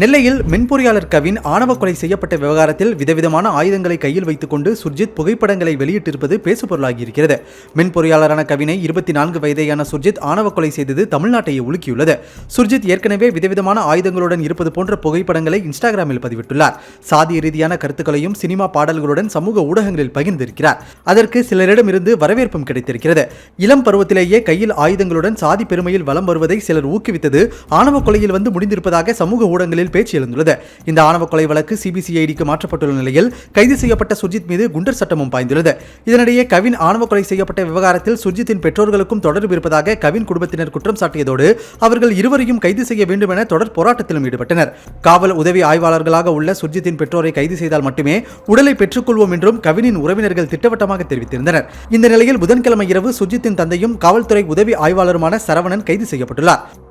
நெல்லையில் மென்பொறியாளர் கவின் ஆணவ கொலை செய்யப்பட்ட விவகாரத்தில் விதவிதமான ஆயுதங்களை கையில் வைத்துக் கொண்டு சுர்ஜித் புகைப்படங்களை வெளியிட்டிருப்பது பேசுபொருளாகியிருக்கிறது. மென்பொறியாளரான கவினை இருபத்தி நான்கு வயதேயான சுர்ஜித் ஆணவ கொலை செய்தது தமிழ்நாட்டையே உலுக்கியுள்ளது. சுர்ஜித் ஏற்கனவே விதவிதமான ஆயுதங்களுடன் இருப்பது போன்ற புகைப்படங்களை இன்ஸ்டாகிராமில் பதிவிட்டுள்ளார். சாதிய ரீதியான கருத்துக்களையும் சினிமா பாடல்களுடன் சமூக ஊடகங்களில் பகிர்ந்திருக்கிறார். அதற்கு சிலரிடமிருந்து வரவேற்பும் கிடைத்திருக்கிறது. இளம் பருவத்திலேயே கையில் ஆயுதங்களுடன் சாதி பெருமையில் வலம் வருவதை சிலர் ஊக்குவித்தது ஆணவ கொலையில் வந்து முடிந்திருப்பதாக சமூக ஊடகங்களில் பேச்சு எழுந்துள்ளது. இந்த ஆணவ கொலை வழக்கு சிபிசிஐடிக்கு மாற்றப்பட்டுள்ள நிலையில் கைது செய்யப்பட்ட சுர்ஜித் மீது குண்டர் சட்டமும் பாய்ந்துள்ளது. இதனிடையே கவின் ஆணவ கொலை செய்யப்பட்ட விவகாரத்தில் சுர்ஜித்தின் பெற்றோர்களுக்கும் தொடர்பு இருப்பதாக கவின் குடும்பத்தினர் குற்றம் சாட்டியதோடு அவர்கள் இருவரையும் கைது செய்ய வேண்டும் என தொடர் போராட்டத்திலும் ஈடுபட்டனர். காவல் உதவி ஆய்வாளர்களாக உள்ள சுர்ஜித்தின் பெற்றோரை கைது செய்தால் மட்டுமே உடலை பெற்றுக்கொள்வோம் என்றும் கவினின் உறவினர்கள் திட்டவட்டமாக தெரிவித்திருந்தனர். இந்த நிலையில் புதன்கிழமை இரவு சுர்ஜித்தின் தந்தையும் காவல்துறை உதவி ஆய்வாளருமான சரவணன் கைது செய்யப்பட்டுள்ளார்.